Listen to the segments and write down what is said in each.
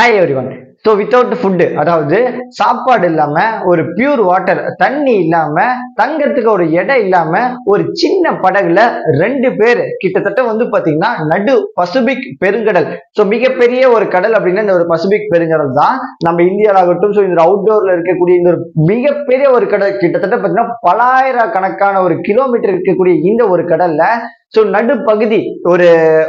Hi everyone so without food அதாவது சாப்பாடு இல்லாம ஒரு பியூர் வாட்டர் தண்ணி இல்லாம தங்கறதுக்கு ஒரு இடம் இல்லாம ஒரு சின்ன படகுல ரெண்டு பேர் கிட்டத்தட்ட வந்து பாத்தீங்கன்னா நடு பசிபிக் பெருங்கடல். ஸோ மிகப்பெரிய ஒரு கடல் அப்படின்னா இந்த ஒரு பசிபிக் பெருங்கடல் தான். நம்ம இந்தியாவாகட்டும் ஸோ இந்த அவுட்டோர்ல இருக்கக்கூடிய இந்த ஒரு மிகப்பெரிய ஒரு கடல் கிட்டத்தட்ட பார்த்தீங்கன்னா பலாயிரக்கணக்கான ஒரு கிலோமீட்டர் இருக்கக்கூடிய இந்த ஒரு கடல்ல ஸோ நடுப்பகுதி ஒரு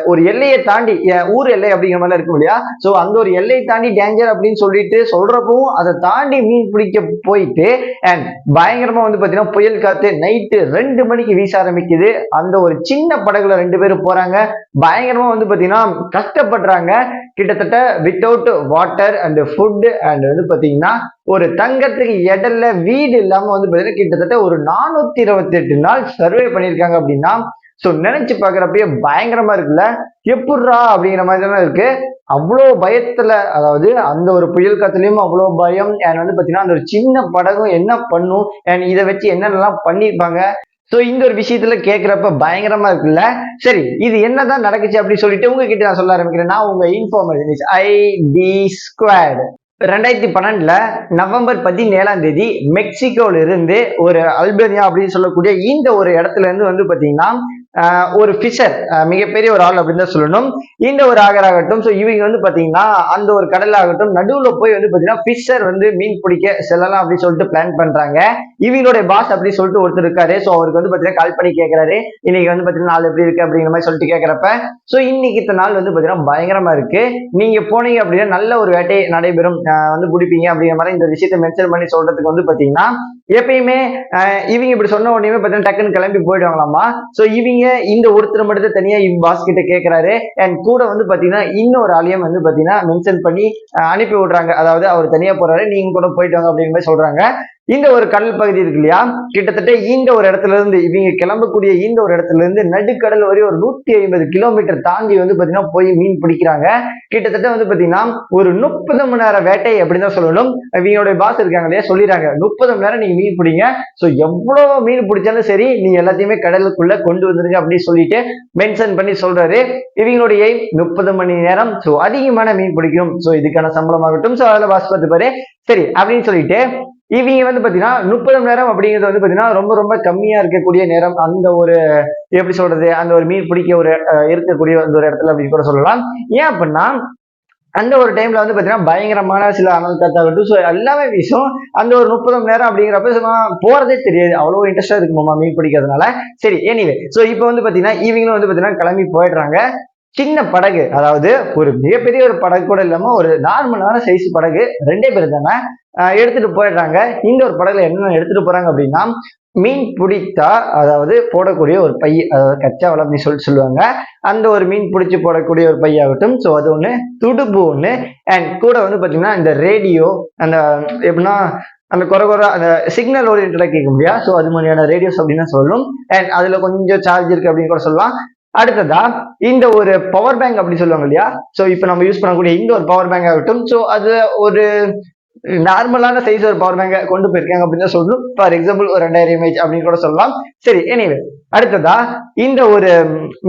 ஒரு எல்லையை தாண்டி என் ஊர் எல்லை அப்படிங்கிற மாதிரிலாம் இருக்கும் இல்லையா? ஸோ அந்த ஒரு எல்லையை தாண்டி டேஞ்சர் அப்படின்னு சொல்லிட்டு சொல்றப்பவும் அதை தாண்டி மீன் பிடிக்க போயிட்டு அண்ட் பயங்கரமா வந்து பார்த்தீங்கன்னா புயல் காத்து நைட்டு ரெண்டு மணிக்கு வீச ஆரம்பிக்குது. அந்த ஒரு சின்ன படகுல ரெண்டு பேரும் போறாங்க. பயங்கரமா வந்து பார்த்தீங்கன்னா கஷ்டப்படுறாங்க. கிட்டத்தட்ட without water and food and வந்து பார்த்தீங்கன்னா ஒரு தங்கத்துக்கு இடல்ல வீடு இல்லாம வந்து பார்த்தீங்கன்னா கிட்டத்தட்ட ஒரு நானூத்தி இருபத்தி எட்டு நாள் சர்வே பண்ணியிருக்காங்க அப்படின்னா ஸோ நினைச்சு பார்க்குறப்பயே பயங்கரமா இருக்குல்ல? எப்புட்றா அப்படிங்கிற மாதிரி தானே இருக்கு. அவ்வளோ பயத்துல அதாவது அந்த ஒரு புயல் காத்துலயும் அவ்வளோ பயம். அண்ட் வந்து பார்த்தீங்கன்னா அந்த ஒரு சின்ன படகும் என்ன பண்ணும்? அண்ட் இதை வச்சு என்னென்னலாம் பண்ணியிருப்பாங்க? ஸோ இந்த ஒரு விஷயத்துல கேட்குறப்ப பயங்கரமா இருக்குல்ல? சரி இது என்னதான் நடக்குச்சு அப்படின்னு சொல்லிட்டு உங்ககிட்ட நான் சொல்ல ஆரம்பிக்கிறேன். நான் உங்க இன்ஃபார்மர் ஐ டி ஸ்குவாட் ரெண்டாயிரத்தி பன்னெண்டுல நவம்பர் பதினேழாம் தேதி மெக்சிகோல இருந்து ஒரு அல்பேனியா அப்படின்னு சொல்லக்கூடிய இந்த ஒரு இடத்துல இருந்து வந்து பாத்தீங்கன்னா ஒரு ஃபிஷர் மிகப்பெரிய ஒரு ஆள் அப்படின்னு தான் சொல்லணும். இந்த ஒரு ஆகராகட்டும் ஸோ இவங்க வந்து பார்த்தீங்கன்னா அந்த ஒரு கடல் ஆகட்டும் நடுவில் போய் வந்து பார்த்தீங்கன்னா ஃபிஷர் வந்து மீன் பிடிக்க செல்லலாம் அப்படின்னு சொல்லிட்டு பிளான் பண்ணுறாங்க இவங்களுடைய பாஸ் அப்படின்னு சொல்லிட்டு ஒருத்தர் இருக்காரு. ஸோ அவருக்கு வந்து பார்த்தீங்கன்னா கால் பண்ணி கேட்கறாரு இன்னைக்கு வந்து பார்த்தீங்கன்னா நாள் எப்படி இருக்கு? அப்படிங்கிற மாதிரி சொல்லிட்டு கேட்குறப்ப ஸோ இன்னைக்கு இந்த நாள் வந்து பார்த்தீங்கன்னா பயங்கரமாக இருக்கு. நீங்கள் போனீங்க அப்படின்னா நல்ல ஒரு வேட்டை நடைபெறும் வந்து பிடிப்பீங்க அப்படிங்கிற மாதிரி இந்த விஷயத்தை மென்ஷன் பண்ணி சொல்றதுக்கு வந்து பார்த்தீங்கன்னா எப்பயுமே ஆஹ் இவங்க இப்படி சொன்ன உடனே பாத்தீங்கன்னா டக்குன்னு கிளம்பி போயிடுவாங்களாமா? ஸோ இவங்க இந்த ஒருத்தர் மட்டும் தனியா இவங்க பாஸ் கிட்ட கேட்கறாரு அண்ட் கூட வந்து பாத்தீங்கன்னா இன்னொரு ஆலயம் வந்து பாத்தீங்கன்னா மென்ஷன் பண்ணி அனுப்பி விடுறாங்க. அதாவது அவர் தனியா போறாரு நீங்க கூட போயிட்டு வாங்க அப்படின்னு மாதிரி சொல்றாங்க. இந்த ஒரு கடல் பகுதி இருக்கு இல்லையா? கிட்டத்தட்ட இந்த ஒரு இடத்துல இருந்து இவங்க கிளம்பக்கூடிய இந்த ஒரு இடத்துல இருந்து நடுக்கடல் வரை ஒரு நூத்தி ஐம்பது கிலோமீட்டர் தாண்டி வந்து பாத்தீங்கன்னா போய் மீன் பிடிக்கிறாங்க. கிட்டத்தட்ட வந்து பாத்தீங்கன்னா ஒரு முப்பது மணி நேரம் வேட்டை அப்படின்னு தான் சொல்லணும். இவங்களுடைய பாஸ் இருக்காங்க இல்லையா? சொல்லிடுறாங்க. முப்பது மணி நேரம் நீங்க மீன் பிடிங்க. ஸோ எவ்வளவு மீன் பிடிச்சாலும் சரி நீங்க எல்லாத்தையுமே கடலுக்குள்ள கொண்டு வந்துருங்க அப்படின்னு சொல்லிட்டு மென்ஷன் பண்ணி சொல்றாரு. இவங்களுடைய முப்பது மணி நேரம் ஸோ அதிகமான மீன் பிடிக்கும் ஸோ இதுக்கான சம்பளமாகட்டும். ஸோ அதில் பாஸ் பார்த்துப்பாரு. சரி அப்படின்னு சொல்லிட்டு இவங்க வந்து பார்த்தீங்கன்னா முப்பது மணி நேரம் அப்படிங்கிறது வந்து பார்த்தீங்கன்னா ரொம்ப ரொம்ப கம்மியாக இருக்கக்கூடிய நேரம். அந்த ஒரு எப்படி சொல்றது அந்த ஒரு மீன் பிடிக்க ஒரு இருக்கக்கூடிய அந்த ஒரு இடத்துல அப்படின்னு கூட சொல்லலாம். ஏன் அப்படின்னா அந்த ஒரு டைம்ல வந்து பார்த்தீங்கன்னா பயங்கரமான சில அனல் காத்தாகட்டும் ஸோ எல்லாமே வீசும். அந்த ஒரு முப்பது மணி நேரம் அப்படிங்கிறப்ப சும்மா போறதே தெரியாது. அவ்வளோ இன்ட்ரெஸ்டாக இருக்குமாமா மீன் பிடிக்கிறதுனால. சரி எனிவே ஸோ இப்போ வந்து பார்த்தீங்கன்னா ஈவினிங்ல வந்து பார்த்தீங்கன்னா கிளம்பி போயிடுறாங்க. சின்ன படகு அதாவது ஒரு மிகப்பெரிய ஒரு படகு கூட இல்லாம ஒரு நார்மலான சைஸ் படகு ரெண்டே பேர் தானே எடுத்துட்டு போயிடுறாங்க. இந்த ஒரு படகுல என்னென்ன எடுத்துட்டு போறாங்க அப்படின்னா மீன் பிடித்தா அதாவது போடக்கூடிய ஒரு பை அதாவது கச்சா வளம் அப்படின்னு சொல்லுவாங்க. அந்த ஒரு மீன் பிடிச்சி போடக்கூடிய ஒரு பையாகட்டும். ஸோ அது ஒன்று துடுப்பு ஒன்று அண்ட் கூட வந்து பார்த்தீங்கன்னா இந்த ரேடியோ அந்த எப்படின்னா அந்த குறை குறை அந்த சிக்னல் ஓரியன்டாக கேட்க முடியாது. ஸோ அது மாதிரியான ரேடியோஸ் அப்படின்னு தான் சொல்லணும் அண்ட் அதில் கொஞ்சம் சார்ஜ் இருக்கு அப்படின்னு கூட சொல்லலாம். அடுத்ததா இந்த ஒரு பவர் பேங்க் அப்படி சொல்லுவாங்க இல்லையா? ஸோ இப்போ நம்ம யூஸ் பண்ணக்கூடிய இந்த ஒரு பவர் பேங்க் ஆகட்டும். ஸோ அது ஒரு நார்மலான சைஸ் ஒரு பவர் பேங்கை கொண்டு போயிருக்காங்க அப்படின்னு தான் சொல்லணும். ஃபார் எக்ஸாம்பிள் ஒரு ரெண்டாயிரம் இமேஜ் அப்படின்னு கூட சொல்லலாம். சரி எனிவே அடுத்ததா இந்த ஒரு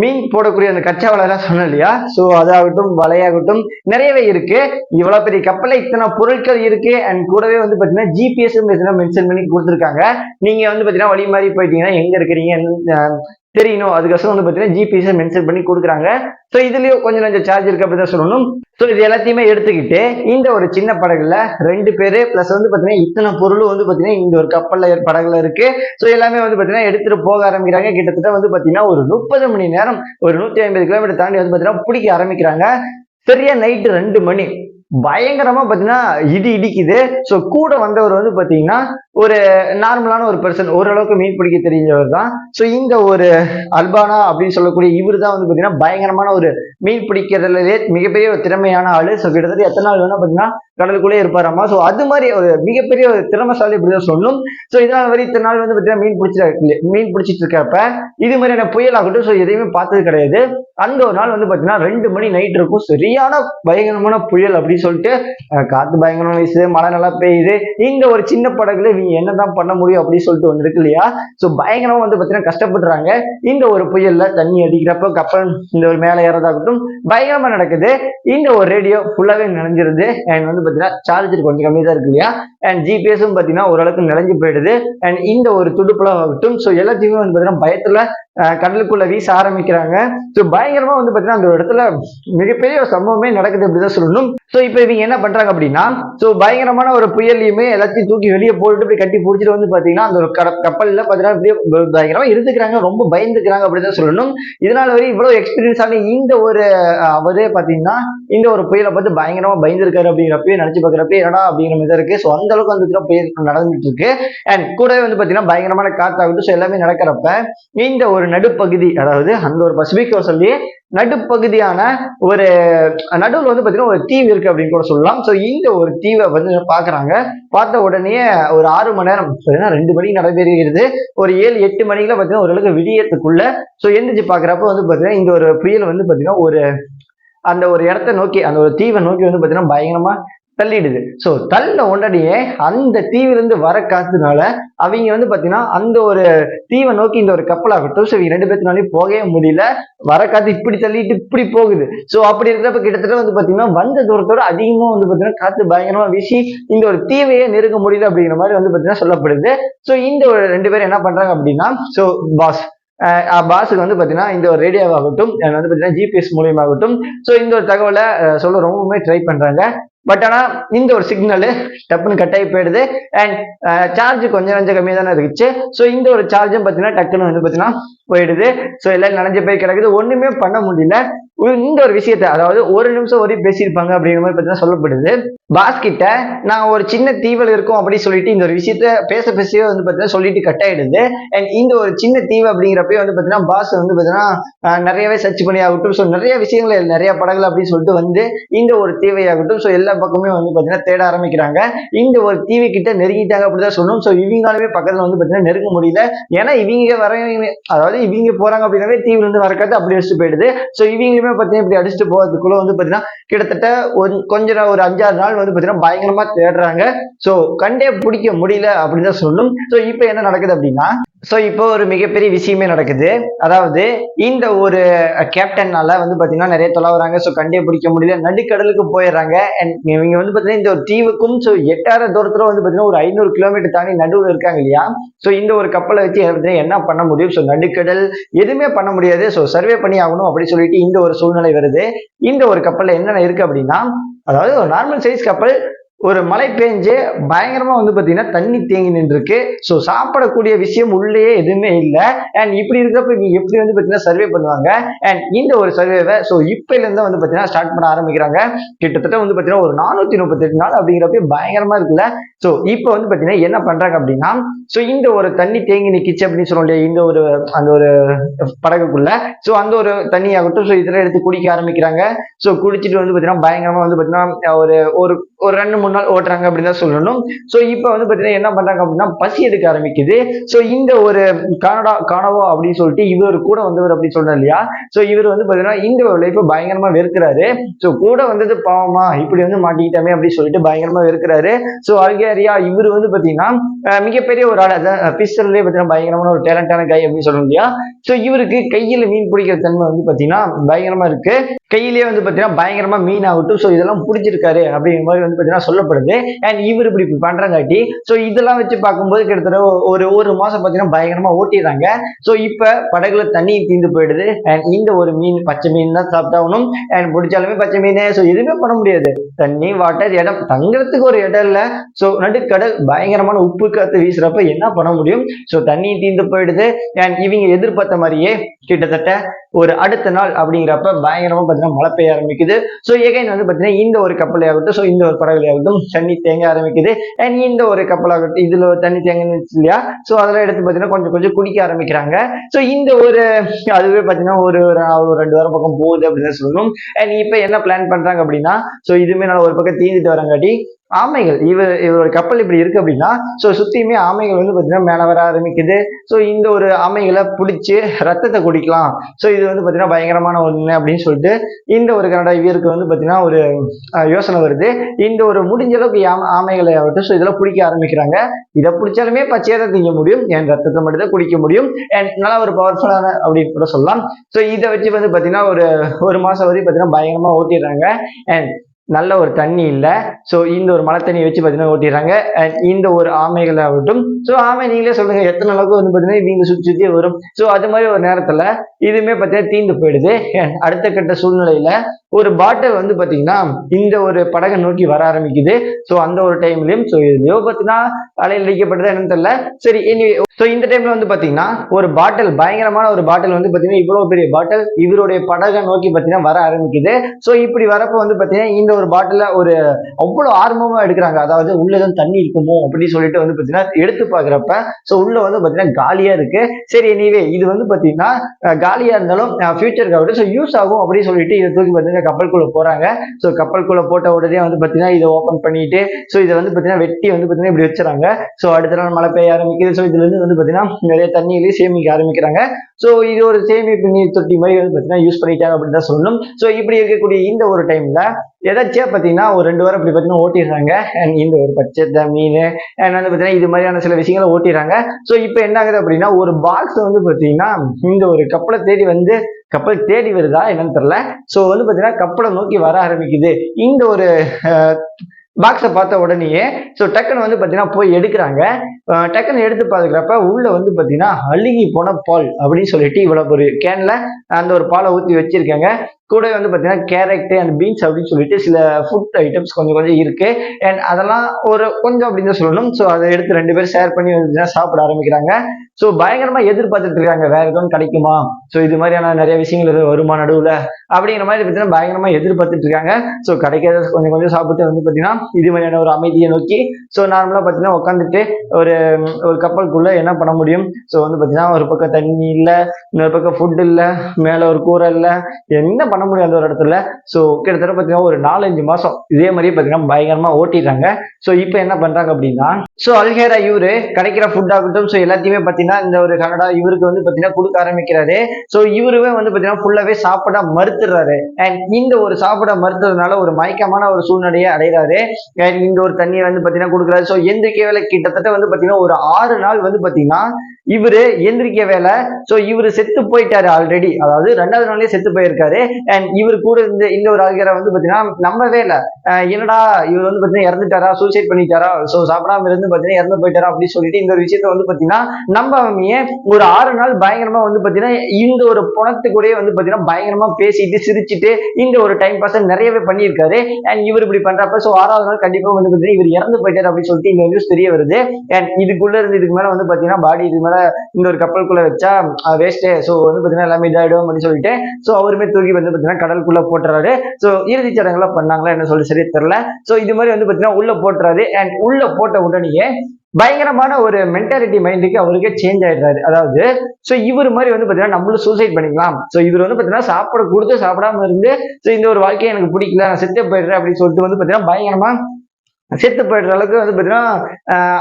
மீன் போடக்கூடிய அந்த கச்சா வலையெல்லாம் சொன்னோம் இல்லையா? ஸோ அதாகட்டும் வலையாகட்டும் நிறையவே இருக்கு. இவ்வளவு பெரிய கப்பலில் இத்தனை பொருட்கள் இருக்கு. அண்ட் கூடவே வந்து பாத்தீங்கன்னா ஜிபிஎஸ் மென்ஷன் பண்ணி கொடுத்துருக்காங்க. நீங்க வந்து பாத்தீங்கன்னா வழி மாதிரி போயிட்டீங்கன்னா எங்க இருக்கிறீங்க? தெரியணும் அதுக்கப்புறம் வந்து பார்த்தீங்கன்னா ஜிபிஎஸ் மென்ஷன் பண்ணி கொடுக்குறாங்க. ஸோ இதுலேயும் கொஞ்சம் கொஞ்சம் சார்ஜ் இருக்கு அப்படி தான் சொல்லணும். ஸோ இது எல்லாத்தையுமே எடுத்துக்கிட்டு இந்த ஒரு சின்ன படகுல ரெண்டு பேரு பிளஸ் வந்து பார்த்தீங்கன்னா இத்தனை பொருளும் வந்து பார்த்தீங்கன்னா இந்த ஒரு கப்பலில் படகுல இருக்கு. ஸோ எல்லாமே வந்து பார்த்தீங்கன்னா எடுத்துட்டு போக ஆரம்பிக்கிறாங்க. கிட்டத்தட்ட வந்து பார்த்தீங்கன்னா ஒரு முப்பது மணி நேரம் ஒரு நூற்றி ஐம்பது கிலோமீட்டர் தாண்டி வந்து பார்த்தீங்கன்னா பிடிக்க ஆரம்பிக்கிறாங்க. சரியா நைட்டு ரெண்டு மணி. பயங்கரமா பாத்தீங்கன்னா இடி இடிக்குது. ஸோ கூட வந்தவர் வந்து பாத்தீங்கன்னா ஒரு நார்மலான ஒரு பர்சன் ஓரளவுக்கு மீன் பிடிக்க தெரிஞ்சவர் தான். ஸோ இந்த ஒரு அல்பானா அப்படின்னு சொல்லக்கூடிய இவர் தான் வந்து பாத்தீங்கன்னா பயங்கரமான ஒரு மீன் பிடிக்கிறதுலே மிகப்பெரிய ஒரு திறமையான ஆளு. ஸோ கிட்டத்தட்ட எத்தனை நாள் வேணா பாத்தீங்கன்னா கடலுக்குள்ளே இருப்பாராமா ஸோ அது மாதிரி ஒரு மிகப்பெரிய ஒரு திறமசாலி இப்படிதான் சொல்லணும் ஸோ இதனால் வரை இத்தனை நாள் வந்து பார்த்தீங்கன்னா மீன் பிடிச்சிட்டு மீன் பிடிச்சிட்டு இருக்கப்ப இது மாதிரியான புயல் ஆகட்டும் ஸோ எதையுமே பார்த்தது கிடையாது. அந்த ஒரு நாள் வந்து பார்த்தீங்கன்னா ரெண்டு மணி நைட் இருக்கும். சரியான பயங்கரமான புயல் அப்படின்னு சொல்லிட்டு காற்று பயங்கரமான பயங்கரமா வீசுது மழை நல்லா பெய்யுது. இந்த ஒரு சின்ன படகுல இவங்க என்னதான் பண்ண முடியும் அப்படின்னு சொல்லிட்டு ஒன்று இருக்கு இல்லையா? ஸோ பயங்கரமாக வந்து பார்த்தீங்கன்னா கஷ்டப்படுறாங்க. இந்த ஒரு புயல்ல தண்ணி அடிக்கிறப்போ கப்பல் இந்த ஒரு மேலே ஏறதாகட்டும் பயங்கரமாக நடக்குது. இந்த ஒரு ரேடியோ ஃபுல்லாவே நினைஞ்சிருது. அண்ட் வந்து பார்த்தீங்கன்னா சார்ஜர் கொஞ்சம் கம்மி தான் இருக்கு இல்லையா? அண்ட் ஜிபிஎஸும் பார்த்தீங்கன்னா ஓரளவுக்கு நினைஞ்சு போயிடுது. அண்ட் இந்த ஒரு துடுப்புல ஆகட்டும் ஸோ எல்லாத்தையுமே வந்து பார்த்தீங்கன்னா பயத்தில் கடலுக்குள்ள வீச ஆரம்பிக்கிறாங்க. ஸோ பயங்கரமா வந்து பார்த்தீங்கன்னா அந்த ஒரு இடத்துல மிகப்பெரிய ஒரு சம்பவமே நடக்குது அப்படிதான் சொல்லணும். ஸோ இப்போ இவங்க என்ன பண்றாங்க அப்படின்னா ஸோ பயங்கரமான ஒரு புயல்லையுமே எல்லாத்தையும் தூக்கி வெளியே போட்டுட்டு இப்படி கட்டி பிடிச்சிட்டு வந்து பார்த்தீங்கன்னா அந்த ஒரு கட- பார்த்தீங்கன்னா அப்படியே பயங்கரமா இருந்துக்கிறாங்க. ரொம்ப பயந்துக்கிறாங்க அப்படிதான் சொல்லணும். இதனால வரை இவ்வளோ எக்ஸ்பீரியன்ஸ் ஆன இந்த ஒரு அவரே பார்த்தீங்கன்னா இந்த ஒரு புயலை பார்த்து பயங்கரமா பயந்துருக்காரு அப்படிங்கிறப்ப அப்படிங்கிறப்பயே நினைச்சு பார்க்குறப்ப என்னடா அப்படிங்கிற மாதிரி இருக்கு. ஸோ அந்த அளவுக்கு வந்து பார்த்தீங்கன்னா நடந்துட்டு இருக்கு. அண்ட் கூடவே வந்து பார்த்தீங்கன்னா பயங்கரமான காத்தாகட்டும் ஸோ எல்லாமே நடக்கிறப்ப இந்த ஒரு நடுப்பகுதி அதாவது அந்த ஒரு பசிபிக் சொல்லி நடுப்பகுதியான ஒரு நடுவில் வந்து பார்த்தீங்கன்னா ஒரு தீவு இருக்கு அப்படின்னு கூட சொல்லலாம். ஸோ இந்த ஒரு தீவை வந்து பார்க்குறாங்க பார்த்த உடனே ஒரு ஆறு மணி நேரம் ரெண்டு மணிக்கு நடைபெறுகிறது. ஒரு ஏழு எட்டு மணிக்குல பார்த்தீங்கன்னா ஓரளவுக்கு விடியத்துக்குள்ள ஸோ எந்திரிச்சு பார்க்குறப்ப வந்து பார்த்தீங்கன்னா இந்த ஒரு புயல் வந்து பார்த்தீங்கன்னா ஒரு அந்த ஒரு இடத்த நோக்கி அந்த ஒரு தீவை நோக்கி வந்து பார்த்தீங்கன்னா பயங்கரமா தள்ளிடுது. ஸோ தள்ள உடனே அந்த தீவிலிருந்து வர காத்துனால அவங்க வந்து பார்த்தீங்கன்னா அந்த ஒரு தீவை நோக்கி இந்த ஒரு கப்பலாகட்டும் ஸோ இவங்க ரெண்டு பேர்த்தினாலையும் போகவே முடியல. வர காத்து இப்படி தள்ளிட்டு இப்படி போகுது. ஸோ அப்படி இருக்கிறப்ப கிட்டத்தட்ட வந்து பார்த்தீங்கன்னா வந்த தூரத்தோட அதிகமாக வந்து பார்த்தீங்கன்னா காற்று பயங்கரமாக வீசி இந்த ஒரு தீவையே நெருங்க முடியல அப்படிங்கிற மாதிரி வந்து பார்த்தீங்கன்னா சொல்லப்படுது. ஸோ இந்த ஒரு ரெண்டு பேரும் என்ன பண்ணுறாங்க அப்படின்னா ஸோ பாஸ் பாஸுக்கு வந்து பார்த்தீங்கன்னா இந்த ஒரு ரேடியோவாகட்டும் வந்து பார்த்தீங்கன்னா ஜிபிஎஸ் மூலியமாகட்டும். ஸோ இந்த ஒரு தகவலை சொல்ல ரொம்பவுமே ட்ரை பண்ணுறாங்க பட் ஆனால் இந்த ஒரு சிக்னலு டப்புன்னு கட் ஆகி போயிடுது. அண்ட் சார்ஜ் uh, கொஞ்சம் கொஞ்சம் கம்மியாக தானே இருந்துச்சு. ஸோ இந்த ஒரு சார்ஜும் பார்த்தீங்கன்னா டக்குன்னு வந்து பார்த்தீங்கன்னா போயிடுது. ஸோ எல்லாம் நனைஞ்சு போய் கிடக்குது. ஒன்றுமே பண்ண முடியல. இந்த ஒரு விஷயத்த அதாவது ஒரு நிமிஷம் வரையும் பேசியிருப்பாங்க அப்படிங்கிற மாதிரி பார்த்தீங்கன்னா சொல்லப்படுது. பாஸ் கிட்ட நான் ஒரு சின்ன தீவில் இருக்கோம் அப்படின்னு சொல்லிட்டு இந்த ஒரு விஷயத்த பேச பேசவே வந்து பார்த்தீங்கன்னா சொல்லிட்டு கட் ஆயிடுது அண்ட் இந்த ஒரு சின்ன தீவு அப்படிங்கிறப்பயே வந்து பார்த்தீங்கன்னா பாஸ் வந்து பார்த்தீங்கன்னா நிறையவே சர்ச் பண்ணி ஆகட்டும் ஸோ நிறைய விஷயங்கள் நிறைய படங்கள் அப்படின்னு சொல்லிட்டு வந்து இந்த ஒரு தீவை ஆகட்டும் ஸோ எல்லா பக்கமே வந்து பார்த்தீங்கன்னா தேட ஆரம்பிக்கிறாங்க. இந்த ஒரு தீவு கிட்ட நெருங்கிட்டாங்க அப்படிதான் சொல்லணும். ஸோ இவங்களாலுமே பக்கத்தில் வந்து பார்த்தீங்கன்னா நெருங்க முடியல. ஏன்னா இவங்க வரவங்க அதாவது இவங்க போறாங்க அப்படின்னாவே தீவுல இருந்து வரக்காது அப்படி வச்சுட்டு போயிடுது. ஸோ இவங்க இவங்களுமே பார்த்தீங்கன்னா இப்படி அடிச்சுட்டு போகிறதுக்குள்ள வந்து பார்த்தீங்கன்னா கிட்டத்தட்ட ஒரு கொஞ்ச நாள் ஒரு அஞ்சாறு நாள் வந்து பார்த்தீங்கன்னா பயங்கரமா தேடுறாங்க. ஸோ கண்டே பிடிக்க முடியல அப்படின்னு தான் சொல்லணும். ஸோ இப்போ என்ன நடக்குது அப்படின்னா ஸோ இப்போ ஒரு மிகப்பெரிய விஷயமே நடக்குது. அதாவது இந்த ஒரு கேப்டன்னால வந்து பார்த்தீங்கன்னா நிறைய தொலைவுறாங்க. ஸோ கண்டே பிடிக்க முடியல நடுக்கடலுக்கு போயிடுறாங்க. அண்ட் இவங்க வந்து பார்த்தீங்கன்னா இந்த ஒரு தீவுக்கும் ஸோ எட்டாயிர தூரத்துல வந்து பார்த்தீங்கன்னா ஒரு ஐநூறு கிலோமீட்டர் தாண்டி நடுவில் இருக்காங்க இல்லையா? ஸோ இந்த ஒரு கப்பலை வச்சு என்ன பண்ண முடியும்? ஸோ நடுக்கடல் எதுவுமே பண்ண முடியாது. ஸோ சர்வே பண்ணி ஆகணும் அப்படின்னு சொல்லிட்டு இந்த ஒரு சூழ்நிலை வருது. இந்த ஒரு கப்பல்ல என்னென்ன இருக்கு அப்படின்னா அதாவது ஒரு நார்மல் சைஸ் கப்பல் ஒரு மழை பெஞ்சு பயங்கரமாக வந்து பார்த்தீங்கன்னா தண்ணி தேங்கி நின்றுருக்கு. ஸோ சாப்பிடக்கூடிய விஷயம் உள்ளேயே எதுவுமே இல்லை. அண்ட் இப்படி இருக்கிறப்ப இவங்க எப்படி வந்து பார்த்தீங்கன்னா சர்வே பண்ணுவாங்க? அண்ட் இந்த ஒரு சர்வேவை ஸோ இப்போலேருந்து வந்து பார்த்தீங்கன்னா ஸ்டார்ட் பண்ண ஆரம்பிக்கிறாங்க. கிட்டத்தட்ட வந்து பார்த்தீங்கன்னா ஒரு நானூற்றி முப்பத்தெட்டு நாள் அப்படிங்கிறப்ப பயங்கரமாக இருக்குல்ல. ஸோ இப்போ வந்து பார்த்தீங்கன்னா என்ன பண்றாங்க அப்படின்னா ஸோ இந்த ஒரு தண்ணி தேங்கி நிற்கிச்சு அப்படின்னு சொல்ல இந்த ஒரு அந்த ஒரு படகுக்குள்ள. ஸோ அந்த ஒரு தண்ணி ஆகட்டும் ஸோ இதெல்லாம் எடுத்து குடிக்க ஆரம்பிக்கிறாங்க. ஸோ குடிச்சிட்டு வந்து பார்த்தீங்கன்னா பயங்கரமாக வந்து பார்த்தீங்கன்னா ஒரு ஒரு ஒரு ரெண்டு மூணு நாள் ஓட்டுறாங்க அப்படின்னு தான் சொல்லணும். ஸோ இப்போ வந்து பார்த்தீங்கன்னா என்ன பண்றாங்க அப்படின்னா பசி எடுக்க ஆரம்பிக்குது. ஸோ இந்த ஒரு கனடா கனவா அப்படின்னு சொல்லிட்டு இவர் கூட வந்தவர் அப்படின்னு சொல்றாரு இல்லையா? ஸோ இவர் வந்து பார்த்தீங்கன்னா இந்த லைஃப்பை பயங்கரமா வெறுக்கிறாரு. ஸோ கூட வந்தது பாவமா இப்படி வந்து மாட்டிக்கிட்டாமே அப்படின்னு சொல்லிட்டு பயங்கரமா வெறுக்கிறாரு. ஸோ அல்கேரியா இவர் வந்து பார்த்தீங்கன்னா மிகப்பெரிய ஒரு ஆள். அதான் பிஸ்டல்லே பார்த்தீங்கன்னா பயங்கரமான ஒரு டேலண்டான கை அப்படின்னு சொல்லணும் இல்லையா? ஸோ இவருக்கு கையில் மீன் பிடிக்கிற தன்மை வந்து பார்த்தீங்கன்னா பயங்கரமா இருக்கு. கையிலேயே வந்து பார்த்தீங்கன்னா பயங்கரமாக மீன் ஆகட்டும். ஸோ இதெல்லாம் பிடிச்சிருக்காரு அப்படிங்கிற மாதிரி வந்து பார்த்தீங்கன்னா சொல்லப்படுது. அண்ட் இவர் இப்படி இப்படி பண்றங்காட்டி ஸோ இதெல்லாம் வச்சு பார்க்கும்போது கிட்டத்தட்ட ஒரு ஒரு மாதம் பார்த்தீங்கன்னா பயங்கரமாக ஓட்டிடுறாங்க. ஸோ இப்போ படகுல தண்ணி தீந்து போயிடுது. அண்ட் இந்த ஒரு மீன் பச்சை மீன் தான் சாப்பிட்டாகணும். அண்ட் பிடிச்சாலுமே பச்சை மீன். ஸோ எதுவுமே பண்ண முடியாது. தண்ணி வாட்டர் இடம் தங்குறதுக்கு ஒரு இடம் இல்லை. ஸோ நடுக்கடல் பயங்கரமான உப்பு காத்து வீசுறப்ப என்ன பண்ண முடியும்? ஸோ தண்ணி தீந்து போயிடுது. அண்ட் இவங்க எதிர்பார்த்த மாதிரியே கிட்டத்தட்ட ஒரு அடுத்த நாள் அப்படிங்கிறப்ப பயங்கரமா பார்த்தீங்கன்னா மழை பெய்ய ஆரம்பிக்குது. ஸோ எகைன் வந்து பார்த்தீங்கன்னா இந்த ஒரு கப்பலையாகட்டும் ஸோ இந்த ஒரு படகுலையாகட்டும் தண்ணி தேங்க ஆரம்பிக்குது. அண்ட் இந்த ஒரு கப்பலாகட்டும் இதுல ஒரு தண்ணி தேங்க இல்லையா? ஸோ அதெல்லாம் எடுத்து பார்த்தீங்கன்னா கொஞ்சம் கொஞ்சம் குடிக்க ஆரம்பிக்கிறாங்க. ஸோ இந்த ஒரு அதுவே பார்த்தீங்கன்னா ஒரு ஒரு ரெண்டு வாரம் பக்கம் போகுது அப்படின்னு தான் சொல்லணும். அண்ட் இப்போ என்ன பிளான் பண்றாங்க அப்படின்னா ஸோ இதுவுமே நான் ஒரு பக்கம் தீந்துட்டு வரங்காட்டி ஆமைகள் இவர் இவரோட கப்பல் இப்படி இருக்கு அப்படின்னா ஸோ சுத்தியுமே ஆமைகள் வந்து பார்த்தீங்கன்னா மேலே வர ஆரம்பிக்குது. ஸோ இந்த ஒரு ஆமைகளை பிடிச்சி ரத்தத்தை குடிக்கலாம். ஸோ இது வந்து பார்த்தீங்கன்னா பயங்கரமான ஒன்று அப்படின்னு சொல்லிட்டு இந்த ஒரு கனடா இவருக்கு வந்து பார்த்தீங்கன்னா ஒரு யோசனை வருது. இந்த ஒரு முடிஞ்ச அளவுக்கு ஆமைகளை ஆகட்டும் ஸோ இதெல்லாம் பிடிக்க ஆரம்பிக்கிறாங்க. இதை பிடிச்சாலுமே பச்சையாக தான் திங்க முடியும். என் ரத்தத்தை மட்டும் தான் குடிக்க முடியும். அண்ட் நல்லா ஒரு பவர்ஃபுல்லான அப்படின்னு கூட சொல்லலாம். ஸோ இதை வச்சு வந்து பார்த்தீங்கன்னா ஒரு ஒரு மாதம் வரையும் பார்த்தீங்கன்னா பயங்கரமாக ஓட்டிடுறாங்க. அண்ட் நல்ல ஒரு தண்ணி இல்லை. ஸோ இந்த ஒரு மழை தண்ணியை வச்சு பார்த்தீங்கன்னா ஓட்டிடுறாங்க. அண்ட் இந்த ஒரு ஆமைகள் ஆகட்டும் ஸோ ஆமை நீங்களே சொல்லுங்க எத்தனை அளவுக்கு வந்து பார்த்தீங்கன்னா இவங்க சுற்றி சுற்றி வரும். ஸோ அது மாதிரி ஒரு நேரத்தில் இதுவுமே பார்த்தீங்கன்னா தீந்து போயிடுது. அடுத்த கட்ட சூழ்நிலையில ஒரு பாட்டில் வந்து பார்த்தீங்கன்னா இந்த ஒரு படகை நோக்கி வர ஆரம்பிக்குது. ஸோ அந்த ஒரு டைம்லயும் ஸோ இதுலயோ பார்த்தீங்கன்னா அலையில் அடிக்கப்பட்டதா என்னன்னு தெரியல. சரி எனிவே ஸோ இந்த டைம்ல வந்து பார்த்தீங்கன்னா ஒரு பாட்டில் பயங்கரமான ஒரு பாட்டில் வந்து பார்த்தீங்கன்னா இவ்வளோ பெரிய பாட்டில் இவருடைய படகை நோக்கி பார்த்தீங்கன்னா வர ஆரம்பிக்குது. ஸோ இப்படி வரப்போ வந்து பார்த்தீங்கன்னா இந்த ஒரு பாட்டில ஒரு அவ்வளோ ஆர்வமா எடுக்கிறாங்க. அதாவது உள்ளதான் தண்ணி இருக்குமோ அப்படின்னு சொல்லிட்டு வந்து பாத்தீங்கன்னா எடுத்து பாக்குறப்ப ஸோ உள்ள வந்து பாத்தீங்கன்னா காலியா இருக்கு. சரி நீவே இது வந்து பாத்தீங்கன்னா காலியா இருந்தாலும் ஃபியூச்சருக்கு அப்படி ஸோ யூஸ் ஆகும் அப்படின்னு சொல்லிட்டு இதை தூக்கி பார்த்தீங்கன்னா கப்பல்குள்ள போறாங்க. ஸோ கப்பல்குள்ள போட்ட உடனே வந்து பாத்தீங்கன்னா இதை ஓப்பன் பண்ணிட்டு ஸோ இதை வந்து பாத்தீங்கன்னா வெட்டி வந்து பார்த்தீங்கன்னா இப்படி வச்சுறாங்க. ஸோ அடுத்த நாள் மழை பெய்ய ஆரம்பிக்குது. ஸோ இதுல இருந்து வந்து பாத்தீங்கன்னா நிறைய தண்ணியிலேயே சேமிக்க ஆரம்பிக்கிறாங்க. ஸோ இது ஒரு சேமிப்பு நீர் தொட்டி மாதிரி வந்து பார்த்தீங்கன்னா யூஸ் பண்ணிட்டாங்க அப்படின்னு தான் சொல்லணும். ஸோ இப்படி இருக்கக்கூடிய இந்த ஒரு டைமில் எதாச்சியாக பார்த்தீங்கன்னா ஒரு ரெண்டு வாரம் இப்படி பார்த்தீங்கன்னா ஓட்டிடுறாங்க. அண்ட் இந்த ஒரு பச்சை மீன் அண்ட் வந்து பார்த்தீங்கன்னா இது மாதிரியான சில விஷயங்களை ஓட்டிடுறாங்க. ஸோ இப்போ என்ன ஆகுது அப்படின்னா ஒரு பாக்ஸ் வந்து பார்த்தீங்கன்னா இந்த ஒரு கப்பலை தேடி வந்து கப்பல் தேடி வருதா என்னன்னு தெரில ஸோ வந்து பார்த்தீங்கன்னா கப்பலை நோக்கி வர ஆரம்பிக்குது. இந்த ஒரு பாக்ஸை பார்த்த உடனேயே ஸோ டக்குன்னு வந்து பார்த்தீங்கன்னா போய் எடுக்கிறாங்க. டக்குன்னு எடுத்து பார்க்குறப்ப உள்ளே வந்து பார்த்தீங்கன்னா அழுகி போன பால் அப்படின்னு சொல்லிட்டு இவ்வளோ ஒரு கேனில் அந்த ஒரு பாலை ஊற்றி வச்சிருக்காங்க. கூட வந்து பார்த்தீங்கன்னா கேரட் அண்ட் பீன்ஸ் அப்படின்னு சொல்லிட்டு சில ஃபுட் ஐட்டம்ஸ் கொஞ்சம் கொஞ்சம் இருக்கு. அண்ட் அதெல்லாம் ஒரு கொஞ்சம் அப்படின்னு தான் சொல்லணும். ஸோ அதை எடுத்து ரெண்டு பேரும் ஷேர் பண்ணி வந்து சாப்பிட ஆரம்பிக்கிறாங்க. ஸோ பயங்கரமா எதிர்பார்த்துட்டு இருக்காங்க வேற எதுவும் கிடைக்குமா? ஸோ இது மாதிரியான நிறைய விஷயங்கள் எதுவும் வருமா நடுவில்? அப்படிங்கிற மாதிரி பார்த்தீங்கன்னா பயங்கரமா எதிர்பார்த்துட்டு இருக்காங்க ஸோ கிடைக்காத கொஞ்சம் கொஞ்சம் சாப்பிட்டு வந்து பார்த்தீங்கன்னா இது மாதிரியான ஒரு அமைதியை நோக்கி. ஸோ நார்மலாக பார்த்தீங்கன்னா உட்காந்துட்டு ஒரு ஒரு கப்பலுக்குள்ள என்ன பண்ண முடியும்? ஸோ வந்து பார்த்தீங்கன்னா ஒரு பக்கம் தண்ணி இல்லை இன்னொரு பக்கம் ஃபுட் இல்லை மேலே ஒரு கூரை இல்லை என்ன பண்ண முடியும் அந்த ஒரு இடத்துல? ஸோ கிட்டத்தட்ட பார்த்தீங்கன்னா ஒரு நாலஞ்சு மாதம் இதே மாதிரியே பார்த்தீங்கன்னா பயங்கரமாக ஓட்டிடுறாங்க. ஸோ இப்போ என்ன பண்ணுறாங்க அப்படின்னா ஸோ அல்ஹேரா இவரு கிடைக்கிற ஃபுட் ஆகட்டும் ஸோ எல்லாத்தையுமே பார்த்தீங்கன்னா இந்த ஒரு கனடா இவருக்கு வந்து பார்த்தீங்கன்னா கொடுக்க ஆரம்பிக்கிறாரு. ஸோ இவருமே வந்து பார்த்தீங்கன்னா ஃபுல்லாகவே சாப்பிட மறுத்துறாரு அண்ட் இந்த ஒரு சாப்பிட மறுத்ததுனால ஒரு மயக்கமான ஒரு சூழ்நிலையை அடைகிறாரு. அண்ட் இந்த ஒரு தண்ணியை வந்து பார்த்தீங்கன்னா கொடுக்குறாரு. ஸோ எந்திரிக்க வேலை கிட்டத்தட்ட வந்து பார்த்தீங்கன்னா ஒரு ஆறு நாள் வந்து பார்த்தீங்கன்னா இவரு எந்திரிக்க வேலை. ஸோ இவரு செத்து போயிட்டாரு ஆல்ரெடி அதாவது ரெண்டாவது நாள்லயே செத்து போயிருக்காரு. அண்ட் இவர் கூட இந்த இந்த ஒரு ஆள்கிற வந்து பார்த்தீங்கன்னா நம்பவே இல்லை என்னடா இவர் வந்து பார்த்தீங்கன்னா இறந்துட்டாரா? சூசைட் பண்ணிட்டாரா? ஸோ சாப்பிடாம இருந்து பார்த்தீங்கன்னா இறந்து போயிட்டாரா? அப்படின்னு சொல்லிட்டு இந்த ஒரு விஷயத்த வந்து பார்த்தீங்கன்னா நம்பாமையே ஒரு ஆறு நாள் பயங்கரமா வந்து பார்த்தீங்கன்னா இந்த ஒரு பணத்து கூடயே வந்து பார்த்தீங்கன்னா பயங்கரமா பேசிட்டு சிரிச்சிட்டு இந்த ஒரு டைம் பாஸ் நிறையவே பண்ணியிருக்காரு. அண்ட் இவர் இப்படி பண்றப்ப ஸோ ஆறாவது நாள் கண்டிப்பா வந்து பார்த்தீங்கன்னா இவர் இறந்து போயிட்டாரு அப்படின்னு சொல்லிட்டு இந்த நியூஸ் தெரிய வருது. அண்ட் இதுக்குள்ள இருந்து இதுக்கு மேல வந்து பார்த்தீங்கன்னா பாடி இதுக்கு மேலே இந்த ஒரு கப்பலுக்குள்ள வச்சா வேஸ்ட்டு ஸோ வந்து பார்த்தீங்கன்னா எல்லாமே இதாகிடும் அப்படின்னு சொல்லிட்டு ஸோ அவருமே தூக்கி வந்து பார்த்தீங்கன்னா கடலுக்குள்ள போட்டுறாரு. ஸோ இறுதிச் சடங்குலாம் பண்ணாங்களா என்ன சொல்லி சரி தெரில ஸோ இது மாதிரி வந்து பார்த்தீங்கன்னா உள்ள போட்டுறாரு. அண்ட் உள்ள போட்ட உடனேயே பயங்கரமான ஒரு மென்டாலிட்டி மைண்டுக்கு அவருக்கே சேஞ்ச் ஆயிடுறாரு. அதாவது ஸோ இவர் மாதிரி வந்து பார்த்தீங்கன்னா நம்மளும் சூசைட் பண்ணிக்கலாம். ஸோ இவர் வந்து பார்த்தீங்கன்னா சாப்பிட கொடுத்து சாப்பிடாம இருந்து ஸோ இந்த ஒரு வாழ்க்கையை எனக்கு பிடிக்கல நான் செத்து போயிடுறேன் அப்படின்னு சொல்லிட்டு வந்து பார்த்தீங்கன்னா பயங்கரமா செத்து போயிடுற அளவுக்கு வந்து பார்த்தீங்கன்னா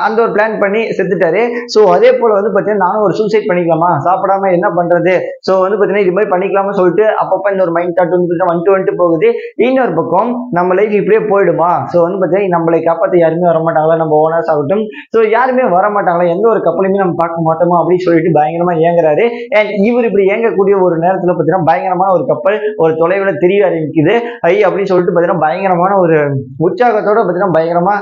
அந்த ஒரு பிளான் பண்ணி செத்துட்டாரு. ஸோ அதே போல் வந்து பார்த்தீங்கன்னா நானும் ஒரு சூசைட் பண்ணிக்கலாமா? சாப்பிடாம என்ன பண்ணுறது ஸோ வந்து பார்த்தீங்கன்னா இது மாதிரி பண்ணிக்கலாமா சொல்லிட்டு அப்பப்போ இந்த ஒரு மைண்ட் தாட் வந்து பார்த்தீங்கன்னா வந்துட்டு வந்துட்டு போகுது. இன்னொரு பக்கம் நம்ம லைஃப் இப்படியே போயிடுமா? ஸோ வந்து பார்த்தீங்கன்னா நம்மளை காப்பாற்ற யாருமே வர மாட்டாங்களா நம்ம ஓனர்ஸ் ஆகட்டும். ஸோ யாருமே வர மாட்டாங்களா எந்த ஒரு கப்பலையுமே நம்ம பார்க்க மாட்டோமா? அப்படின்னு சொல்லிட்டு பயங்கரமாக ஏங்குறாரு. அண்ட் இவர் இப்படி ஏங்கக்கூடிய ஒரு நேரத்தில் பார்த்தீங்கன்னா பயங்கரமான ஒரு கப்பல் ஒரு தொலைவில் தெரிய ஆரம்பிக்குது ஐ அப்படின்னு சொல்லிட்டு பார்த்தீங்கன்னா பயங்கரமான ஒரு உற்சாகத்தோட பார்த்தீங்கன்னா பயங்கரமாக பயங்கரமா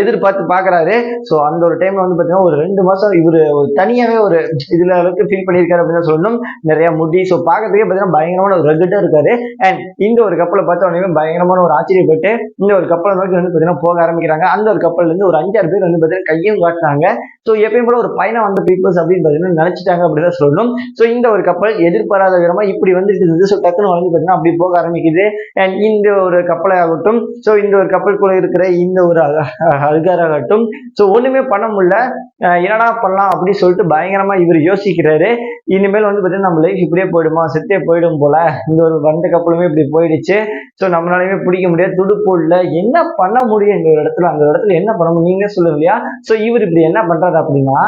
எதிர்பார்த்து பார்க்கறாரு ஸோ அந்த ஒரு டைம்ல வந்து பாத்தீங்கன்னா ஒரு ரெண்டு மாசம் இவர் ஒரு தனியாவே ஒரு இதுல அளவுக்கு ஃபீல் பண்ணியிருக்காரு அப்படின்னு சொல்லணும். நிறைய முடி ஸோ பார்க்கறதுக்கே பார்த்தீங்கன்னா பயங்கரமான ஒரு ரெகுட்டா இருக்காரு. அண்ட் இந்த ஒரு கப்பலை பார்த்த உடனே பயங்கரமான ஒரு ஆச்சரியப்பட்டு இந்த ஒரு கப்பலை நோக்கி வந்து பார்த்தீங்கன்னா போக ஆரம்பிக்கிறாங்க. அந்த ஒரு கப்பல்ல இருந்து ஒரு அஞ்சாறு பேர் வந்து பார்த்தீங்கன்னா கையும் காட்டினாங்க. ஸோ எப்பயும் போல ஒரு பயணம் வந்த பீப்புள்ஸ் அப்படின்னு பார்த்தீங்கன்னா நினைச்சிட்டாங்க அப்படின்னு சொல்லணும். ஸோ இந்த ஒரு கப்பல் எதிர்பாராத விதமா இப்படி வந்துட்டு இருந்தது. ஸோ டக்குன்னு வந்து பார்த்தீங்கன்னா அப்படி போக ஆரம்பிக்குது. அண்ட் இந்த ஒரு கப்பலை ஆகட்டும் ஸோ இந்த ஒரு கப்பலுக்குள்ள இருக்கிற இந்த ஒரு அழுகாராகட்டும் ஸோ ஒண்ணுமே பண்ண முடியல. என்னடா பண்ணலாம் அப்படின்னு சொல்லிட்டு பயங்கரமா இவர் யோசிக்கிறாரு. இனிமேல் வந்து பார்த்தீங்கன்னா நம்ம லைஃப் இப்படியே போயிடுமா? செத்தே போயிடும் போல. இந்த ஒரு வந்த கப்பலுமே இப்படி போயிடுச்சு. ஸோ நம்மளாலையுமே பிடிக்க முடியாது. துடுப்பு இல்லை. என்ன பண்ண முடியும்? இந்த ஒரு இடத்துல அந்த இடத்துல என்ன பண்ண முடியும்? நீங்களே சொல்லுங்க இல்லையா? ஸோ இவர் இப்படி என்ன பண்றாரு அப்படின்னா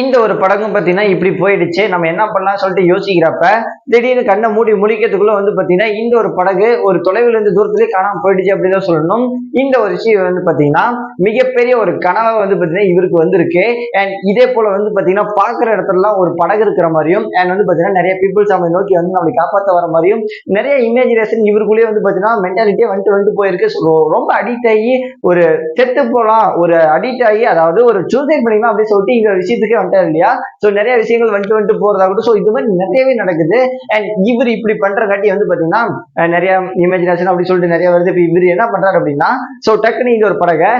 இந்த ஒரு படகும் பார்த்தீங்கன்னா இப்படி போயிடுச்சு. நம்ம என்ன பண்ணலாம் சொல்லிட்டு யோசிக்கிறப்ப திடீர்னு கண்ணை மூடி முழிக்கிறதுக்குள்ள வந்து பார்த்தீங்கன்னா இந்த ஒரு படகு ஒரு தொலைவில் இருந்து தூரத்துலேயே காணாம போயிடுச்சு அப்படின்னு தான் சொல்லணும். இந்த ஒரு விஷயம் வந்து பார்த்தீங்கன்னா மிகப்பெரிய ஒரு கனவை வந்து பார்த்தீங்கன்னா இவருக்கு வந்திருக்கு. அண்ட் இதே போல வந்து பார்த்தீங்கன்னா பார்க்குற இடத்துலலாம் ஒரு படகு இருக்கிற மாதிரியும் அண்ட் வந்து பார்த்தீங்கன்னா நிறைய பீப்புள்ஸ் நம்மளை நோக்கி வந்து நம்மளை காப்பாற்ற வர மாதிரியும் நிறைய இமேஜினேஷன் இவருக்குள்ளேயே வந்து பார்த்தீங்கன்னா மென்டாலிட்டியே வந்துட்டு வந்துட்டு போயிருக்கு. ரொம்ப அடிக்ட் ஆகி ஒரு செத்து போகலாம் ஒரு அடிக்ட் ஆகி அதாவது ஒரு சூசைட் பண்ணிக்கலாம் அப்படின்னு சொல்லிட்டு இந்த விஷயத்துக்கு வந்துட்டார் இல்லையா? ஸோ நிறைய விஷயங்கள் வந்துட்டு வந்துட்டு போறதாகட்டும் ஸோ இது மாதிரி நிறையவே நடக்குது. அண்ட் இவர் இப்படி பண்றங்காட்டி வந்து பாத்தீங்கன்னா நிறைய இமேஜினேஷன் அப்படி சொல்லிட்டு நிறைய வருது. இப்போ இவர் என்ன பண்றாரு அப்படின்னா ஸோ டக்குனு இங்க ஒரு படகை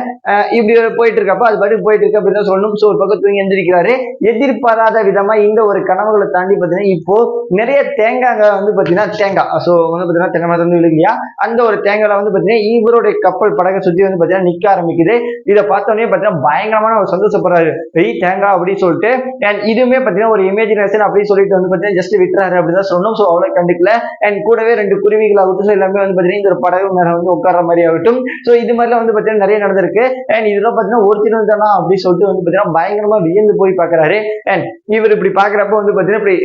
இப்படி போயிட்டு இருக்கப்ப அது பாட்டு போயிட்டு இருக்கு அப்படின்னு சொல்லணும். ஸோ ஒரு பக்கம் தூங்கி எந்திரிக்கிறாரு. எதிர்பாராத விதமா இந்த ஒரு கனவுகளை தாண்டி பாத்தீங்கன்னா இப்போ நிறைய தேங்காய் வந்து பாத்தீங்கன்னா தேங்காய் ஸோ வந்து பாத்தீங்கன்னா தென்னை மரத்துல இருந்து அந்த ஒரு தேங்காய் வந்து பாத்தீங்கன்னா இவருடைய கப்பல் படகை சுத்தி வந்து பாத்தீங்கன்னா நிக்க ஆரம்பிக்குது. இதை பார்த்தோன்னே பாத்தீங்கன்னா பயங்கரமான ஒரு சந்தோஷப்படுறாரு. வெய் தேங்காய் அப்படின்னு சொல்லிட்டு. அண்ட் இதுவுமே பாத்தீங்கன்னா ஒரு இமேஜினேஷன் அப்படின்னு சொல்லிட்டு வந்து பாத்தீங்கன்னா ஜஸ்ட் விட்டுறாரு அப்படின்னு தான் சொன்னோம் ஸோ அவ்வளோ கண்டுக்கல. அண்ட் கூடவே ரெண்டு குருவிகள் ஆகட்டும் ஸோ எல்லாமே வந்து பாத்தீங்கன்னா இந்த ஒரு படகு மேல வந்து உட்கார்ற மாதிரி ஆகட்டும். ஸோ இது மாதிரிலாம் வந்து பாத்தீங்கன்னா நிறைய நடந்திருக்கு. அண்ட் இதெல்லாம் பாத்தீங்கன்னா ஒருத்தர் தானா அப்படின்னு சொல்லிட்டு வந்து பாத்தீங்கன்னா பயங்கரமா வியந்து போய் பாக்குறாரு. அண்ட் இவர் இப்படி பாக்குறப்ப வந்து பாத்தீங்கன்னா இப்படி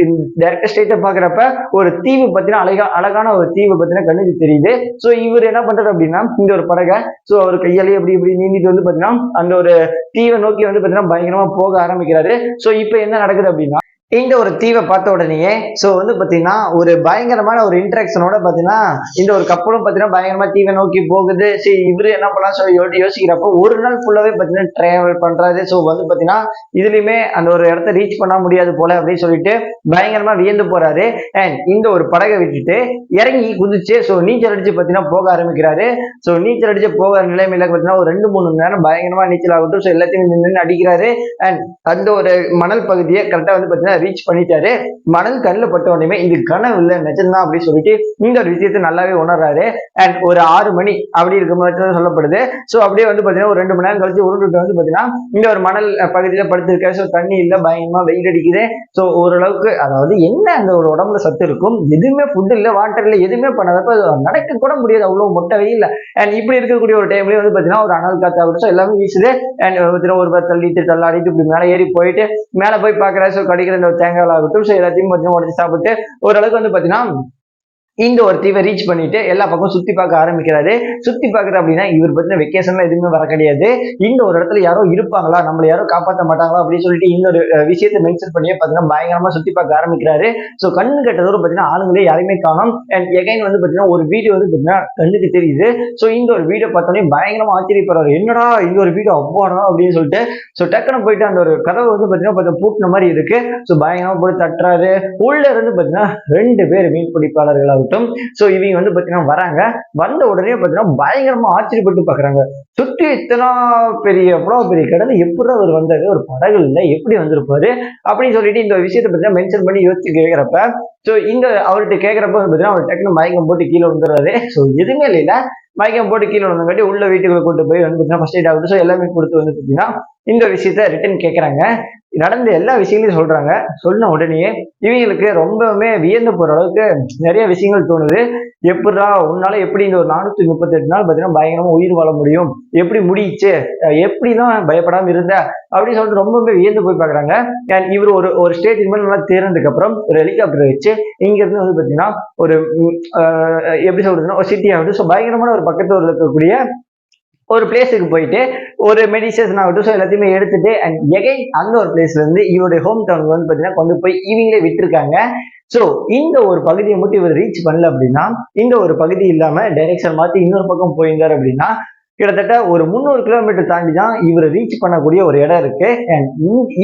டேரக்ட் ஸ்டேட்டை பாக்குறப்ப ஒரு தீவு பாத்தீங்கன்னா அழகா அழகான ஒரு தீவு பாத்தீங்கன்னா கண்ணுக்கு தெரியுது. ஸோ இவர் என்ன பண்றாரு அப்படின்னா இந்த ஒரு படகை ஸோ அவர் கையாலே இப்படி இப்படி நீந்திட்டு வந்து பாத்தீங்கன்னா அந்த ஒரு தீவை நோக்கி வந்து பாத்தீங்கன்னா பயங்கரமா போக ஆரம்பிக்கிறாரு. ஸோ இப்போ என்ன நடக்குது அப்படின்னா இந்த ஒரு தீவை பார்த்த உடனேயே ஸோ வந்து பார்த்தீங்கன்னா ஒரு பயங்கரமான ஒரு இன்ட்ராக்ஷனோட பார்த்தீங்கன்னா இந்த ஒரு கப்பலும் பார்த்தீங்கன்னா பயங்கரமா தீவை நோக்கி போகுது. சரி இவரு என்ன பண்ணலாம் ஸோ யோசிக்கிறப்போ ஒரு நாள் ஃபுல்லாகவே பார்த்தீங்கன்னா ட்ராவல் பண்ணுறாரு ஸோ வந்து பார்த்தீங்கன்னா இதுலையுமே அந்த ஒரு இடத்த ரீச் பண்ண முடியாது போல அப்படின்னு சொல்லிட்டு பயங்கரமா வியந்து போறாரு. அண்ட் இந்த ஒரு படகை விட்டுட்டு இறங்கி குதிச்சு ஸோ நீச்சல் அடிச்சு பார்த்தீங்கன்னா போக ஆரம்பிக்கிறாரு. ஸோ நீச்சல் அடிச்சு போகிற நிலைமையில பார்த்தீங்கன்னா ஒரு ரெண்டு மூணு மணி நேரம் பயங்கரமா நீச்சல் ஆகட்டும். ஸோ எல்லாத்தையும் நின்று அடிக்கிறாரு. அண்ட் அந்த ஒரு மணல் பகுதியை கரெக்டாக வந்து பார்த்தீங்கன்னா ரீச் பண்ணிட்டாரு. மணல் கண்ணில் பட்ட உடனே இது கனவு இல்லை நிஜம்தான் அப்படின்னு சொல்லிட்டு இந்த ஒரு விஷயத்தை நல்லாவே உணர்றாரு. அண்ட் ஒரு ஆறு மணி அப்படி இருக்கும் சொல்லப்படுது. ஸோ அப்படியே வந்து பார்த்தீங்கன்னா ஒரு ரெண்டு மணி நேரம் கழிச்சு உருண்டுட்டு வந்து பார்த்தீங்கன்னா இந்த ஒரு மணல் பகுதியில் படுத்திருக்காரு ஸோ தண்ணி இல்லை பயங்கரமா வெயில் அடிக்குது. ஸோ ஓரளவுக்கு அதாவது என்ன அந்த ஒரு உடம்புல சத்து இருக்கும்? எதுவுமே ஃபுட் இல்லை வாட்டர் இல்லை எதுவுமே பண்ணாதப்ப நடக்க கூட முடியாது அவ்வளோ மொட்டை வெயில் அண்ட் இப்படி இருக்கக்கூடிய ஒரு டைம்லேயே வந்து பார்த்தீங்கன்னா ஒரு அனல் காத்தா ஆகட்டும் எல்லாமே வீசுது. அண்ட் பாத்தீங்கன்னா ஒரு பத்து தள்ளிட்டு தள்ளாடிட்டு இப்படி மேலே ஏறி போயிட்டு மேலே போய் பார்க்குறாரு ஸோ கிடைக்கிற இந்த தேங்காய் ஆகட்டும் ஸோ எல்லாத்தையும் பார்த்தீங்கன்னா உடச்சி சாப்பிட்டு ஓரளவுக்கு வந்து பார்த்தீங்கன்னா இந்த ஒரு தீவை ரீச் பண்ணிட்டு எல்லா பக்கம் சுத்தி பார்க்க ஆரம்பிக்கிறாரு. சுத்தி பார்க்குறது அப்படின்னா இவர் பத்தின வெக்கேஷன்லாம் எதுவுமே வர கிடையாது. இந்த ஒரு இடத்துல யாரோ இருப்பாங்களா? நம்மளை யாரோ காப்பாற்ற மாட்டாங்களா? அப்படின்னு சொல்லிட்டு இன்னொரு விஷயத்தை மென்ஷன் பண்ணியே பார்த்தீங்கன்னா பயங்கரமா சுத்தி பார்க்க ஆரம்பிக்கிறாரு. ஸோ கண்ணு கட்டதோடு பார்த்தீங்கன்னா ஆளுங்களே யாருமே காணும். அண்ட் எகைன் வந்து பார்த்தீங்கன்னா ஒரு வீடியோ வந்து பார்த்தீங்கன்னா கண்ணுக்கு தெரியுது. ஸோ இந்த ஒரு வீடியோ பார்த்தோன்னே பயங்கரமா ஆச்சரியப்படுறாரு. என்னடா இந்த ஒரு வீடியோ அவ்வாடா அப்படின்னு சொல்லிட்டு ஸோ டக்குனு போயிட்டு அந்த ஒரு கதவை வந்து பார்த்தீங்கன்னா கொஞ்சம் பூட்டின மாதிரி இருக்கு. ஸோ பயங்கரமா போய் தட்டுறாரு. உள்ள இருந்து பார்த்தீங்கன்னா ரெண்டு பேர் மீன் பிடிப்பாளர்களாக ஆகட்டும் ஸோ இவங்க வந்து பார்த்தீங்கன்னா வராங்க. வந்த உடனே பார்த்தீங்கன்னா பயங்கரமா ஆச்சரியப்பட்டு பார்க்குறாங்க சுற்றி இத்தனை பெரிய எவ்வளோ பெரிய கடல்? எப்படி அவர் வந்தாரு? ஒரு படகுல எப்படி வந்திருப்பாரு? அப்படின்னு சொல்லிட்டு இந்த விஷயத்தை பார்த்தீங்கன்னா மென்ஷன் பண்ணி யோசிச்சு கேட்குறப்ப ஸோ இந்த அவர்கிட்ட கேட்குறப்ப பார்த்தீங்கன்னா அவர் டக்குனு மயக்கம் போட்டு கீழே வந்துடுறாரு ஸோ எதுவுமே இல்லை மயக்கம் போட்டு கீழே வந்தங்காட்டி உள்ள வீட்டுக்குள்ள கூட்டு போய் வந்து பார்த்தீங்கன்னா ஃபர்ஸ்ட் எய்ட் ஆகுது ஸோ எல்லாமே கொடுத்து வந்து பார்த்தீங்கன்னா இந்த விஷயத்த ரிட்டன் கேட்குறாங்க நடந்த எல்லா விஷயங்களையும் சொல்றாங்க. சொன்ன உடனே இவங்களுக்கு ரொம்பவுமே வியந்து போற அளவுக்கு நிறைய விஷயங்கள் தோணுது. எப்படிடா உன்னால எப்படி இந்த ஒரு நானூத்தி முப்பத்தெட்டு நாள் பார்த்தீங்கன்னா பயங்கரமா உயிர் வாழ முடியும். எப்படி முடிச்சு எப்படிதான் எப்படி தான் பயப்படாம இருந்த? அப்படின்னு சொல்லிட்டு ரொம்பவே வியந்து போய் பார்க்குறாங்க இவர் ஒரு ஒரு ஸ்டேஜுக்கு மேல நல்லா தேர்ந்ததுக்கு அப்புறம் ஒரு ஹெலிகாப்டர் வச்சு இங்க இருந்து வந்து பார்த்தீங்கன்னா ஒரு எப்படி சொல்றதுன்னா ஒரு சிட்டி வந்து ஸோ பயங்கரமான ஒரு பக்கத்து இருக்கக்கூடிய ஒரு பிளேஸுக்கு போயிட்டு ஒரு மெடிசேஷன் ஆகட்டும் ஸோ எல்லாத்தையுமே எடுத்துட்டு அண்ட் எகை அந்த ஒரு பிளேஸ்ல இருந்து இவருடைய ஹோம் டவுனுக்கு வந்து பார்த்தீங்கன்னா கொண்டு போய் இவங்களே விட்டுருக்காங்க ஸோ இந்த ஒரு பகுதியை மட்டும் இவர் ரீச் பண்ணல அப்படின்னா இந்த ஒரு பகுதி இல்லாம டைரக்ஷன் மாத்தி இன்னொரு பக்கம் போயிருந்தார் அப்படின்னா கிட்டத்தட்ட ஒரு முந்நூறு கிலோமீட்டர் தாண்டி தான் இவரை ரீச் பண்ணக்கூடிய ஒரு இடம் இருக்கு. அண்ட்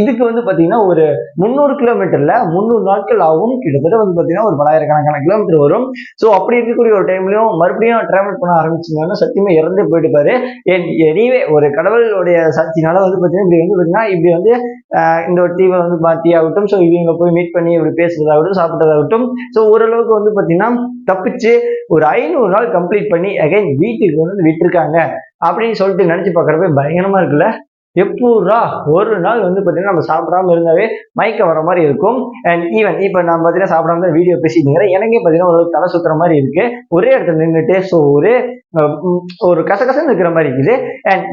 இதுக்கு வந்து பார்த்தீங்கன்னா ஒரு முந்நூறு கிலோமீட்டர்ல முந்நூறு நாட்கள் ஆகும். கிட்டத்தட்ட வந்து பார்த்தீங்கன்னா ஒரு பலாயிரக்கணக்கான கிலோமீட்டர் வரும். ஸோ அப்படி இருக்கக்கூடிய ஒரு டைம்லையும் மறுபடியும் டிராவல் பண்ண ஆரம்பிச்சிங்கன்னா சத்தியமே இறந்து போயிட்டுப்பாரு. எனிவே ஒரு கடவுளுடைய சக்தினால வந்து பார்த்தீங்கன்னா இப்படி வந்து பார்த்தீங்கன்னா இப்படி வந்து இந்த ஒரு தீவை வந்து மாற்றியாகட்டும் ஆகட்டும் ஸோ இவங்க போய் மீட் பண்ணி இப்படி பேசுறதாகட்டும் சாப்பிட்றதாகட்டும் ஸோ ஓரளவுக்கு வந்து பார்த்தீங்கன்னா தப்பிச்சு ஒரு ஐநூறு நாள் கம்ப்ளீட் பண்ணி அகைன் வீட்டுக்கு வந்து விட்டுருக்காங்க. அப்படின்னு சொல்லிட்டு நினைச்சு பார்க்குறப்ப பயங்கரமா இருக்குல்ல? எப்பூரா ஒரு நாள் வந்து பார்த்தீங்கன்னா நம்ம சாப்பிடாம இருந்தாவே மயக்கம் வர மாதிரி இருக்கும். அண்ட் ஈவன் இப்போ நான் பார்த்தீங்கன்னா சாப்பிடாம வீடியோ பேசிட்டு எனக்கே பார்த்தீங்கன்னா ஒரு தலை சுத்துற மாதிரி இருக்கு. ஒரே இடத்துல நின்றுட்டு ஸோ ஒரு ஒரு கசகசன்னு இருக்கிற மாதிரி இருக்குது. அண்ட்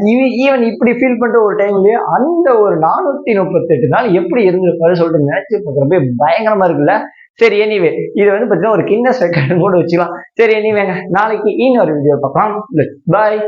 ஈவன் இப்படி ஃபீல் பண்ற ஒரு டைம்லயே அந்த ஒரு நானூத்தி முப்பத்தெட்டு நாள் எப்படி இருந்திருப்பாரு சொல்லிட்டு நினைச்சு பார்க்குறப்ப பயங்கரமா இருக்குல்ல? சரி எனிவே இது வந்து பார்த்தீங்கன்னா ஒரு கின்னஸ் ரெக்கார்டு கூட வச்சுக்கலாம். சரி எனிவேங்க நாளைக்கு இன்னொரு வீடியோ பார்க்கலாம். பாய்